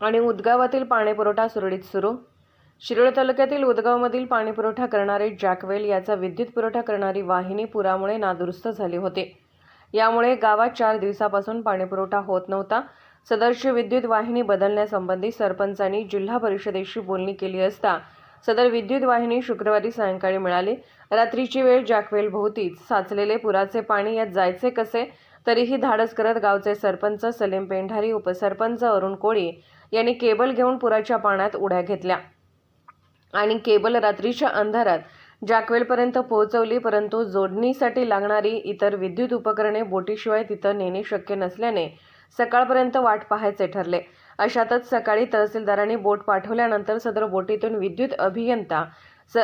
आणि उदगावातील पाणीपुरवठा सुरळीत सुरू. शिरोळ तालुक्यातील उदगावमधील पाणीपुरवठा करणारे जॅकवेल याचा विद्युत पुरवठा करणारी वाहिनी पुरामुळे नादुरुस्त झाली होती. यामुळे गावात चार दिवसापासून पाणीपुरवठा होत नव्हता. सदरची विद्युत वाहिनी बदलण्यासंबंधी सरपंचांनी जिल्हा परिषदेशी बोलणी केली असता सदर विद्युत वाहिनी शुक्रवारी सायंकाळी मिळाली. रात्रीची वेळ जॅकवेल भोवतीच साचलेले पुराचे पाणी यात जायचे कसे? तरीही धाडस करत गावचे सरपंच सलीम पेंढारी उपसरपंच अरुण कोळी यांनी केबल घेऊन पुराच्या पाण्यात उड्या घेतल्या. आणि केबल रात्रीच्या अंधारात जॅकवेलपर्यंत पोहोचवली परंतु जोडणीसाठी लागणारी इतर विद्युत उपकरणे बोटीशिवाय तिथं नेणे शक्य नसल्याने सकाळपर्यंत वाट पाहायचे ठरले. अशातच सकाळी तहसीलदारांनी बोट पाठवल्यानंतर सदर बोटीतून विद्युत अभियंता स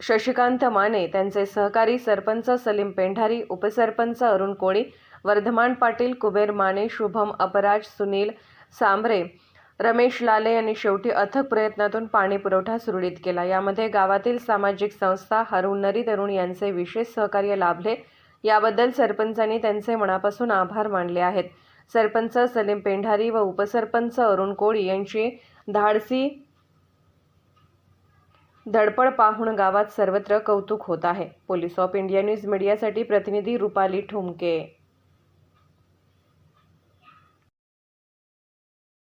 शशिकांत माने त्यांचे सहकारी सरपंच सलीम पेंढारी उपसरपंच अरुण कोळी वर्धमान पाटील कुबेर माने शुभम अपराज सुनील सांबरे रमेश लाले यांनी शेवटी अथक प्रयत्नातून पाणी पुरवठा सुरळीत केला. यामध्ये गावातील सामाजिक संस्था हरुण नरी तरुण यांचे विशेष सहकार्य लाभले. याबद्दल सरपंचांनी त्यांचे मनापासून आभार मानले आहेत. सरपंच सलीम पेंढारी व उपसरपंच अरुण कोळी यांची धाडसी धडपड पाहून गावात सर्वत्र कौतुक होत आहे. पोलीस ऑफ इंडिया न्यूज मीडियासाठी प्रतिनिधी रुपाली ठुमके.